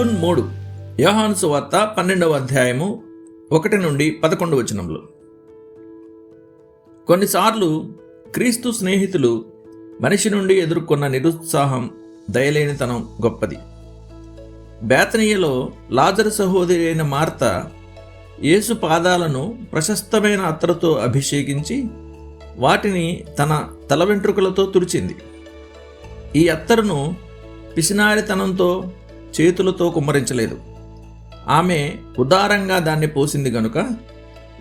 June మూడు యోహాను సువార్త పన్నెండవ అధ్యాయము ఒకటి నుండి పదకొండు వచనంలో కొన్నిసార్లు క్రీస్తు స్నేహితులు మనిషి నుండి ఎదుర్కొన్న నిరుత్సాహం దయలేనితనం గొప్పది. బేతనీయలో లాజరు సహోదరి అయిన మార్త యేసు పాదాలను ప్రశస్తమైన అత్తరుతో అభిషేకించి వాటిని తన తల వెంట్రుకలతో తుడిచింది. ఈ అత్తరును పిసినారితనంతో చేతులతో కుమ్మరించలేదు. ఆమె ఉదారంగా దాన్ని పోసింది గనుక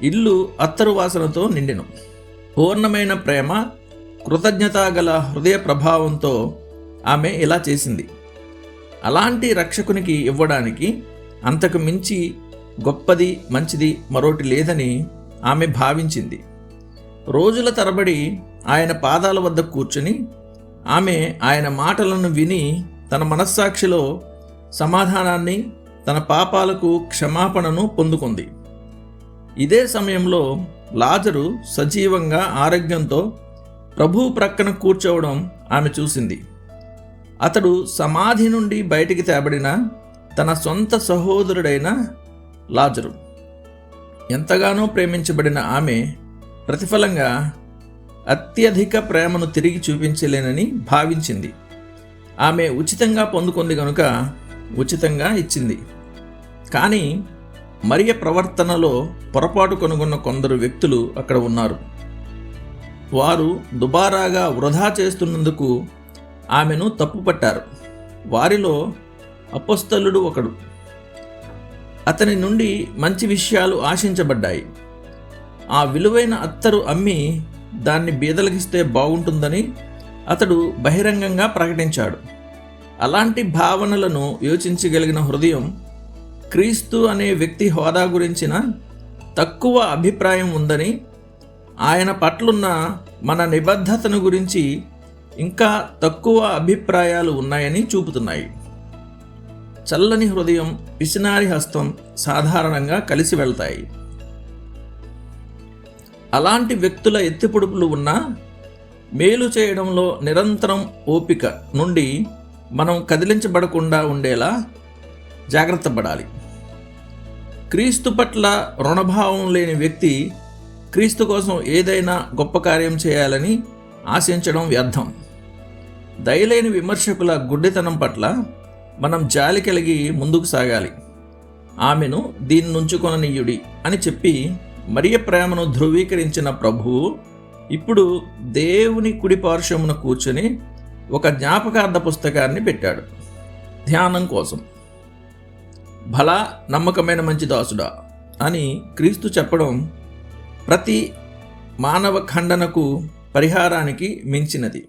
ఇల్లు అత్తరు వాసనతో నిండెను. పూర్ణమైన ప్రేమ కృతజ్ఞత గల హృదయ ప్రభావంతో ఆమె ఇలా చేసింది. అలాంటి రక్షకునికి ఇవ్వడానికి అంతకు మించి గొప్పది మంచిది మరోటి లేదని ఆమె భావించింది. రోజుల తరబడి ఆయన పాదాల వద్ద కూర్చుని ఆమె ఆయన మాటలను విని తన మనస్సాక్షిలో సమాధానాన్ని తన పాపాలకు క్షమాపణను పొందుకుంది. ఇదే సమయంలో లాజరు సజీవంగా ఆరోగ్యంతో ప్రభు ప్రక్కన కూర్చోవడం ఆమె చూసింది. అతడు సమాధి నుండి బయటికి తేబడిన తన సొంత సహోదరుడైన లాజరు. ఎంతగానో ప్రేమించబడిన ఆమె ప్రతిఫలంగా అత్యధిక ప్రేమను తిరిగి చూపించలేనని భావించింది. ఆమె ఉచితంగా పొందుకుంది కనుక ఉచితంగా ఇచ్చింది. కానీ మరియ ప్రవర్తనలో పొరపాటు కనుగొన్న కొందరు వ్యక్తులు అక్కడ ఉన్నారు. వారు దుబారాగా వృధా చేస్తున్నందుకు ఆమెను తప్పుపట్టారు. వారిలో అపస్థలుడు ఒకడు. అతని నుండి మంచి విషయాలు ఆశించబడ్డాయి. ఆ విలువైన అత్తరు అమ్మి దాన్ని బీదలకిస్తే బాగుంటుందని అతడు బహిరంగంగా ప్రకటించాడు. అలాంటి భావనలను యోచించగలిగిన హృదయం క్రీస్తు అనే వ్యక్తి హోదా గురించిన తక్కువ అభిప్రాయం ఉందని ఆయన పట్లున్న మన నిబద్ధతను గురించి ఇంకా తక్కువ అభిప్రాయాలు ఉన్నాయని చూపుతున్నాయి. చల్లని హృదయం పిసినారి హస్తం సాధారణంగా కలిసి వెళ్తాయి. అలాంటి వ్యక్తుల ఎత్తిపొడుపులు ఉన్నా మేలు చేయడంలో నిరంతరం ఓపిక నుండి మనం కదిలించబడకుండా ఉండేలా జాగ్రత్త పడాలి. క్రీస్తు పట్ల రుణభావం లేని వ్యక్తి క్రీస్తు కోసం ఏదైనా గొప్ప కార్యం చేయాలని ఆశించడం వ్యర్థం. దయలేని విమర్శకుల గుడ్డితనం పట్ల మనం జాలి కలిగి ముందుకు సాగాలి. ఆమెను దీని నుంచుకొననీయుడి అని చెప్పి మరియ ప్రేమను ధృవీకరించిన ప్రభువు ఇప్పుడు దేవుని కుడి పార్శ్వమున కూర్చొని ఒక జ్ఞాపకార్థ పుస్తకాన్ని పెట్టాడు. ధ్యానం కోసం. భలా నమ్మకమైన మంచి దాసుడా అని క్రీస్తు చెప్పడం ప్రతి మానవ ఖండనకు పరిహారానికి మించినది.